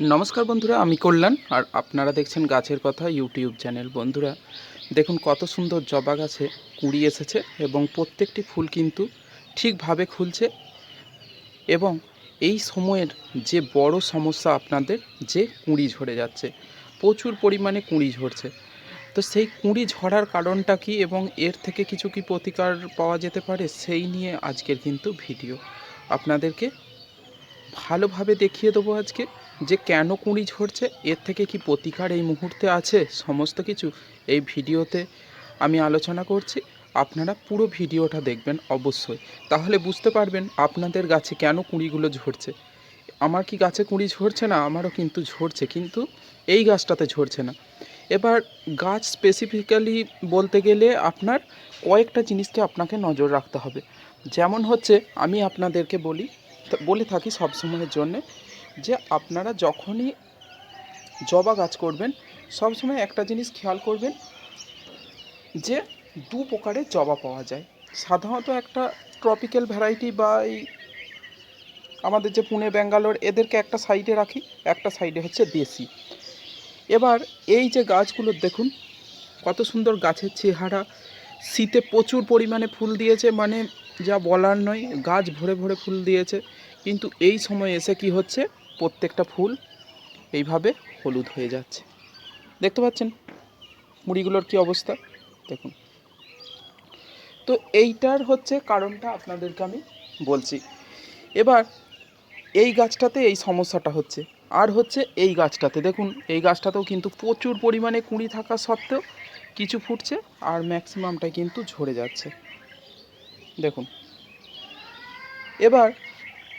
নমস্কার বন্ধুরা, আমি কল্যাণ, আর আপনারা দেখছেন গাছের কথা ইউটিউব চ্যানেল। বন্ধুরা, দেখুন কত সুন্দর জবা গাছে কুড়ি এসেছে এবং প্রত্যেকটি ফুল কিন্তু ঠিকভাবে খুলছে এবং এই সময়ের যে বড় সমস্যা আপনাদের, যে কুঁড়ি ঝরে যাচ্ছে, প্রচুর পরিমাণে কুঁড়ি ঝরছে। তো সেই কুঁড়ি ঝরার কারণটা কি এবং এর থেকে কিছু কি প্রতিকার পাওয়া যেতে পারে, সেই নিয়ে আজকের কিন্তু ভিডিও। আপনাদেরকে ভালোভাবে দেখিয়ে দেবো আজকে। যে কেন কুঁড়ি ঝরছে, এর থেকে কি প্রতিকার এই মুহূর্তে আছে? সমস্ত কিছু এই ভিডিওতে আমি আলোচনা করছি। আপনারা পুরো ভিডিওটা দেখবেন অবশ্যই। তাহলে বুঝতে পারবেন আপনাদের গাছে কেন কুঁড়িগুলো ঝরছে। আমার কি গাছে কুঁড়ি ঝরছে না? আমারও কিন্তু ঝরছে, কিন্তু এই গাছটাতে ঝরছে না। এবার গাছ স্পেসিফিক্যালি বলতে গেলে আপনার কয়েকটা জিনিসকে আপনাকে নজর রাখতে হবে। যেমন হচ্ছে, আমি আপনাদেরকে বলি, বলে থাকি সবসময়ের জন্যে যে আপনারা যখনই জবা গাছ করবেন সবসময় একটা জিনিস খেয়াল করবেন যে দু প্রকারের জবা পাওয়া যায়। সাধারণত একটা ট্রপিক্যাল ভ্যারাইটি বা এই আমাদের যে পুনে, ব্যাঙ্গালোর, এদেরকে একটা সাইডে রাখি, একটা সাইডে হচ্ছে দেশি। এবার এই যে গাছগুলো দেখুন, কত সুন্দর গাছের চেহারা। শীতে প্রচুর পরিমাণে ফুল দিয়েছে মানে যা বলার নয়, গাছ ভরে ভরে ফুল দিয়েছে। কিন্তু এই সময় এসে কি হচ্ছে? প্রত্যেকটা ফুল এইভাবে হলুদ হয়ে যাচ্ছে। দেখতে পাচ্ছেন মুড়িগুলোর কি অবস্থা? দেখুন। তো এইটার হচ্ছে কারণটা আপনাদেরকে আমি বলছি। এবার এই গাছটাতে এই সমস্যাটা হচ্ছে। আর হচ্ছে এই গাছটাতে, দেখুন, এই গাছটাতেও কিন্তু প্রচুর পরিমাণে কুঁড়ি থাকা সত্ত্বেও কিছু ফুটছে আর ম্যাক্সিমামটা কিন্তু ঝরে যাচ্ছে। দেখুন। এবার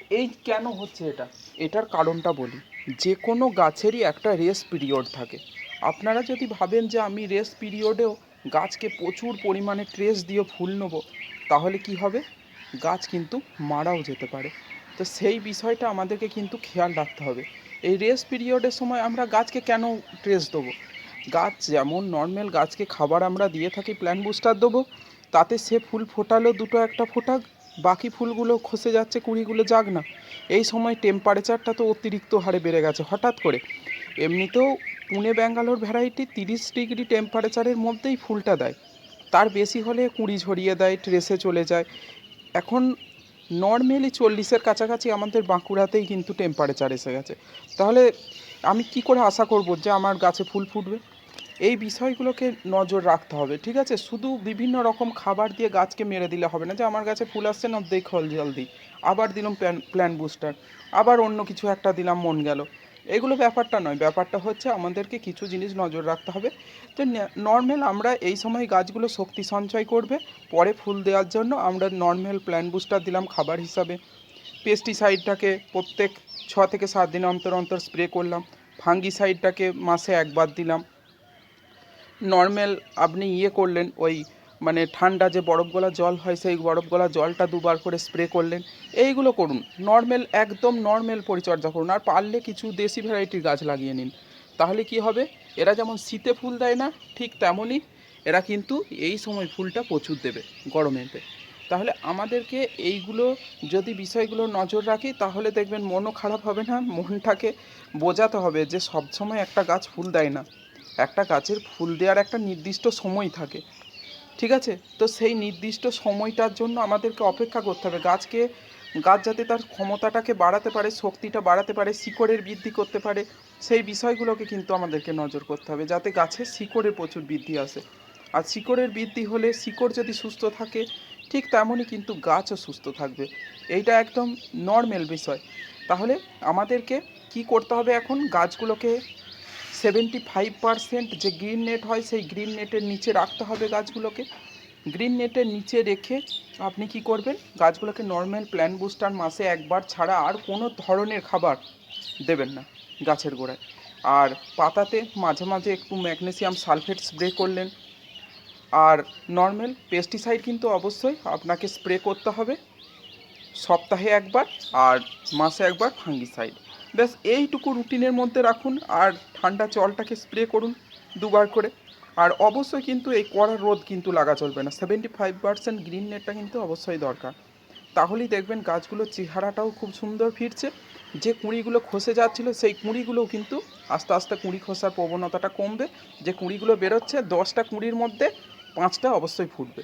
এই কেন হচ্ছে এটা? এটার কারণটা বলি। যে কোনো গাছেরই একটা রেস পিরিয়ড থাকে। আপনারা যদি ভাবেন যে আমি রেস পিরিয়ডেও গাছকে প্রচুর পরিমাণে ট্রেস দিয়ে ফুল নেব, তাহলে কি হবে? গাছ কিন্তু মারাও যেতে পারে। তো সেই বিষয়টা আমাদেরকে কিন্তু খেয়াল রাখতে হবে। এই রেস পিরিয়ডের সময় আমরা গাছকে কেন ট্রেস দেবো? গাছ যেমন নর্মাল গাছকে খাবার আমরা দিয়ে থাকি প্ল্যান বুস্টার দেবো, তাতে সে ফুল ফোটালো দুটো একটা ফোটাক বাকি ফুলগুলো খসে যাচ্ছে, কুড়িগুলো যাক না। এই সময় টেম্পারেচারটা তো অতিরিক্ত হারে বেড়ে গেছে হঠাৎ করে। এমনিতেও পুনে, ব্যাঙ্গালোর ভ্যারাইটি তিরিশ ডিগ্রি টেম্পারেচারের মধ্যেই ফুলটা দেয়। তার বেশি হলে কুড়ি ঝরিয়ে দেয় ট্রেসে চলে যায়। এখন নর্মালি চল্লিশের কাছাকাছি আমাদের বাঁকুড়াতেই কিন্তু টেম্পারেচার এসে গেছে। তাহলে আমি কি করে আশা করব যে আমার গাছে ফুল ফুটবে? এই বিষয়গুলোকে নজর রাখতে হবে, ঠিক আছে? শুধু বিভিন্ন রকম খাবার দিয়ে গাছকে মেরে দিলে হবে না, যে আমার গাছে ফুল আসছে না দেখ হল জলদি। আবার দিলাম প্ল্যান প্ল্যান বুস্টার। আবার অন্য কিছু একটা দিলাম, মন গেল। এগুলো ব্যাপারটা নয়, ব্যাপারটা হচ্ছে আমাদেরকে কিছু জিনিস নজর রাখতে হবে। যে নর্মাল আমরা এই সময় গাছগুলো শক্তি সঞ্চয় করবে, পরে ফুল দেওয়ার জন্য আমরা নর্মাল প্ল্যান বুস্টার দিলাম খাবার হিসাবে। পেস্টিসাইডটাকে প্রত্যেক ছ থেকে সাত দিন অন্তর অন্তর স্প্রে করলাম। ফাঙ্গিসাইডটাকে মাসে একবার দিলাম। নর্মাল আপনি ইয়ে করলেন, ওই মানে ঠান্ডা যে বরফ গলা জল হয়, সেই বরফ গলা জলটা দুবার করে স্প্রে করলেন। এইগুলো করুন। নর্মাল, একদম নর্মাল পরিচর্যা করুন। আর পারলে কিছু দেশি ভ্যারাইটির গাছ লাগিয়ে নিন। তাহলে কি হবে? এরা যেমন শীতে ফুল দেয় না, ঠিক তেমনই এরা কিন্তু এই সময় ফুলটা প্রচুর দেবে গরমেতে তাহলে আমাদেরকে এইগুলো যদি বিষয়গুলো নজর রাখি, তাহলে দেখবেন মনও খারাপ হবে না, মনটাকে বোঝাতে হবে যে সবসময় একটা গাছ ফুল দেয় না। একটা গাছের ফুল দেওয়ার একটা নির্দিষ্ট সময় থাকে। ঠিক আছে? তো সেই নির্দিষ্ট সময়টার জন্য আমাদেরকে অপেক্ষা করতে হবে। গাছকে, গাছ যাতে তার ক্ষমতাটাকে বাড়াতে পারে, শক্তিটা বাড়াতে পারে, শিকড়ের বৃদ্ধি করতে পারে, সেই বিষয়গুলোকে কিন্তু আমাদেরকে নজর করতে হবে। যাতে গাছের শিকড়ের প্রচুর বৃদ্ধি আসে। আর শিকড়ের বৃদ্ধি হলে শিকড় যদি সুস্থ থাকে, ঠিক তেমনই কিন্তু গাছও সুস্থ থাকবে। এইটা একদম নর্মাল বিষয়। তাহলে আমাদেরকে কি করতে হবে এখন? গাছগুলোকে সেভেন্টি ফাইভ পারসেন্ট যে গ্রিন নেট হয়, সেই গ্রিন নেটের নিচে রাখতে হবে গাছগুলোকে। গ্রিন নেটের নিচে রেখে আপনি কি করবেন? গাছগুলোকে নর্মাল প্ল্যান বুস্টার মাসে একবার ছাড়া আর কোনো ধরনের খাবার দেবেন না গাছের গোড়ায়। আর পাতাতে মাঝে মাঝে একটু ম্যাগনেসিয়াম সালফেট স্প্রে করলেন। আর নর্মাল পেস্টিসাইড কিন্তু অবশ্যই আপনাকে স্প্রে করতে হবে। সপ্তাহে একবার আর মাসে একবার ফাঙ্গিসাইড। ব্যাস, এইটুকু রুটিনের মধ্যে রাখুন আর ঠান্ডা জলটাকে স্প্রে করুন দুবার করে। আর অবশ্যই কিন্তু এই কড়া রোদ কিন্তু লাগা চলবে না। সেভেন্টি ফাইভ পার্সেন্ট গ্রিন নেটটা কিন্তু অবশ্যই দরকার। তাহলেই দেখবেন গাছগুলোর চেহারাটাও খুব সুন্দর ফিরছে। যে কুঁড়িগুলো খসে যাচ্ছিল, সেই কুঁড়িগুলোও কিন্তু আস্তে আস্তে কুঁড়ি খসার প্রবণতাটা কমবে। যে কুঁড়িগুলো বেরোচ্ছে, দশটা কুঁড়ির মধ্যে পাঁচটা অবশ্যই ফুটবে।